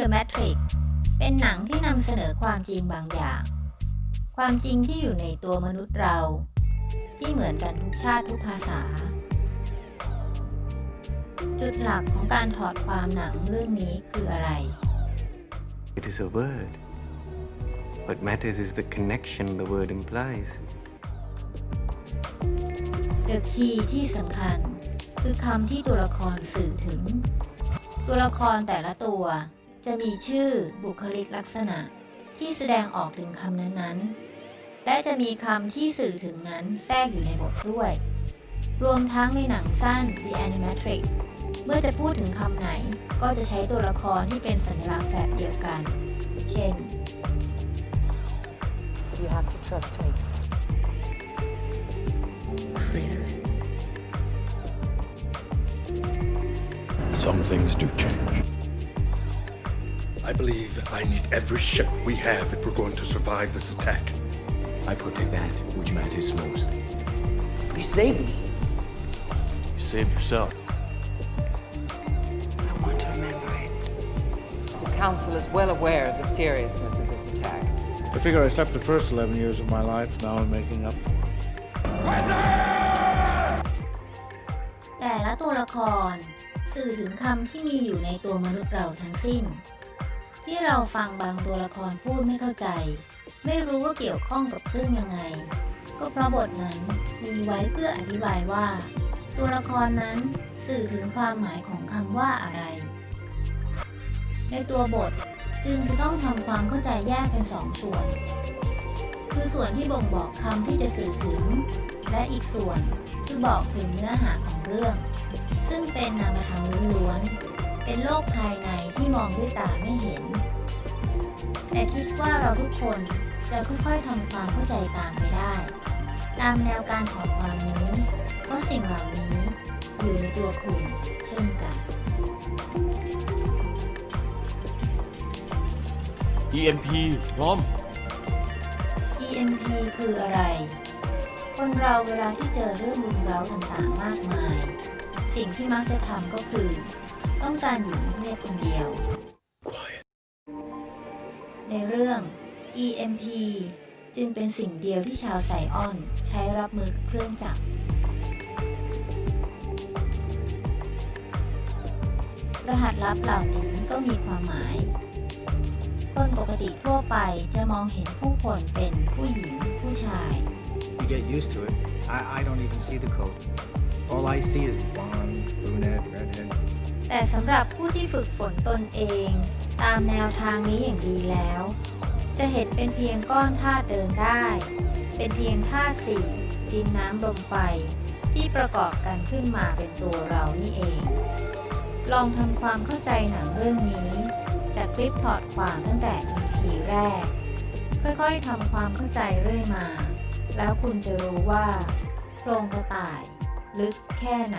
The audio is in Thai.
The Matrix เป็นหนังที่นำเสนอความจริงบางอย่าง ความจริงที่อยู่ในตัวมนุษย์เรา ที่เหมือนกันทุกชาติทุกภาษา จุดหลักของการถอดความหนังเรื่องนี้คืออะไร It is a word. What matters is the connection the word implies. The Key ที่สำคัญคือคำที่ตัวละครสื่อถึง ตัวละครแต่ละตัว จะมีชื่อบุคลิกลักษณะที่แสดงออกถึงคำนั้นๆ และจะมีคำที่สื่อถึงนั้นแทรกอยู่ในบทด้วย รวมทั้งในหนังสั้น The Animatrix เมื่อจะพูดถึงคำไหน ก็จะใช้ตัวละครที่เป็นสัญลักษณ์แบบเดียวกัน เช่น You have to trust me. afraid of it. Some things do change. I believe I need every ship we have if we're going to survive this attack. I protect that which matters most. You saved me. You save yourself. I want to remember it. The Council is well aware of the seriousness of this attack. I figure I slept the first 11 years of my life, now I'm making up for it. แต่ละตัวละครสื่อถึงคำที่มีอยู่ในตัวมนุษย์เราทั้งสิ้น ที่เราฟังบางตัวละครพูดไม่เข้าใจ ไม่รู้ว่าเกี่ยวข้องกับเรื่องยังไง ก็เพราะบทนั้นมีไว้เพื่ออธิบายว่า ตัวละครนั้นสื่อถึงความหมายของคำว่าอะไร ในตัวบทจึงจะต้องทำความเข้าใจแยกเป็นสองส่วน คือส่วนที่บ่งบอกคำที่จะสื่อถึง และอีกส่วนคือบอกถึงเนื้อหาของเรื่อง ซึ่งเป็นนามธรรมล้วนๆ เป็นโลกภายในที่มองด้วยตาไม่เห็น แต่คิดว่าเราทุกคนจะค่อยๆทำความเข้าใจตามไปได้ ตามแนวการถอดความนี้ เพราะสิ่งเหล่านี้อยู่ในตัวคุณเช่นกัน EMP พร้อม EMP คืออะไร คนเราเวลาที่เจอเรื่องรุนเร้าต่างๆมากมาย สิ่งที่มักจะทำก็คือ ต้องการอยู่เงียบๆคนเดียว Quiet. ในเรื่อง EMP จึงเป็นสิ่งเดียวที่ชาวไซออน ใช้รับมือกับเครื่องจักรรหัสลับเหล่านี้ก็มีความหมาย คนปกติทั่วไปจะมองเห็นผู้คนเป็นผู้หญิงผู้ชาย You get used to it. I, I don't even see the code. All I see is blonde, brunette, redhead. แต่สำหรับผู้ที่ฝึกฝนตนเอง ตามแนวทางนี้อย่างดีแล้ว จะเห็นเป็นเพียงก้อนธาตุเดินได้ เป็นเพียงธาตุสี่ดินน้ำลมไฟที่ประกอบกันขึ้นมาเป็นตัวเรานี่เอง ลองทำความเข้าใจหนังเรื่องนี้ จากคลิปถอดความตั้งแต่ EP แรก ค่อยๆทำความเข้าใจเรื่อยมา แล้วคุณจะรู้ว่าโครงกระต่าย ลึกแค่ไหน